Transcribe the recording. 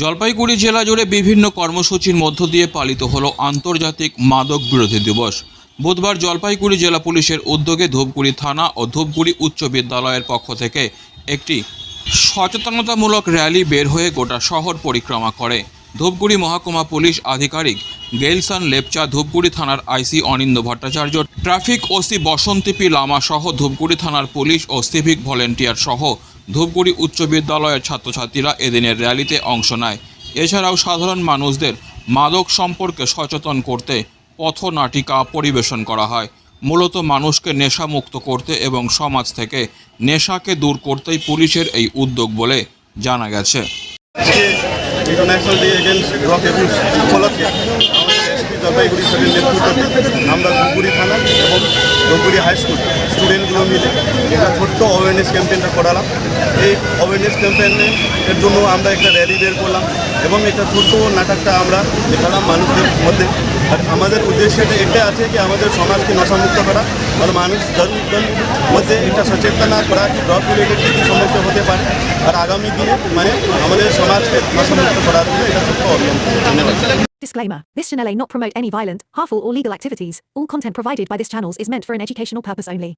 জলপাইগুড়ি জেলা জুড়ে বিভিন্ন কর্মসূচির মধ্য দিয়ে পালিত হল আন্তর্জাতিক মাদক বিরোধী দিবস। বুধবার জলপাইগুড়ি জেলা পুলিশের উদ্যোগে ধূপগুড়ি থানা ও ধূপগুড়ি উচ্চ বিদ্যালয়ের পক্ষ থেকে একটি সচেতনতামূলক র্যালি বের হয়ে গোটা শহর পরিক্রমা করে। ধূপগুড়ি মহকুমা পুলিশ আধিকারিক গেলসান লেপচা, ধূপগুড়ি থানার IC Anindo Bhattacharya, traffic OC Basanti Lama সহ ধূপগুড়ি থানার পুলিশ ও সিভিক ভলেন্টিয়ার সহ ধূপগুড়ি উচ্চ বিদ্যালয়ের ছাত্রছাত্রীরা এদিনের র্যালিতে অংশ নেয়। এছাড়াও সাধারণ মানুষদের মাদক সম্পর্কে সচেতন করতে পথনাটিকা পরিবেশন করা হয়। মূলত মানুষকে নেশামুক্ত করতে এবং সমাজ থেকে নেশাকে দূর করতেই পুলিশের এই উদ্যোগ বলে জানা গেছে। International Day Against Drug Abuse উপলক্ষে আমাদের এসপি জলপাইগুড়ি স্যারের নেতৃত্বে আমরা ধুপগুড়ি থানা এবং ধুপগুড়ি হাই স্কুল স্টুডেন্টগুলো মিলে একটা ছোট্ট অ্যাওয়ারনেস ক্যাম্পেইনটা করালাম। এই অ্যাওয়ারনেস ক্যাম্পেইনে এর জন্য আমরা একটা র্যালি বের করলাম এবং একটা ছোট্ট নাটকটা আমরা দেখালাম মানুষদের মধ্যে। আর আমাদের উদ্দেশ্যটা এটা আছে কি আমাদের সমাজকে নেশামুক্ত করা। আর মানুষ জনগণ মধ্যে একটা সচেতনা করা কি ড্রাগ রিলেটেড কী সমস্যা হতে পারে। আর আগামী দিনে মানে আমাদের সমাজকে নেশামুক্ত করার জন্য এটা ছোট্ট অভিযান। ধন্যবাদ। Disclaimer This channel not promote any violent, harmful, or legal activities. All content provided by this channel is meant for an educational purpose only.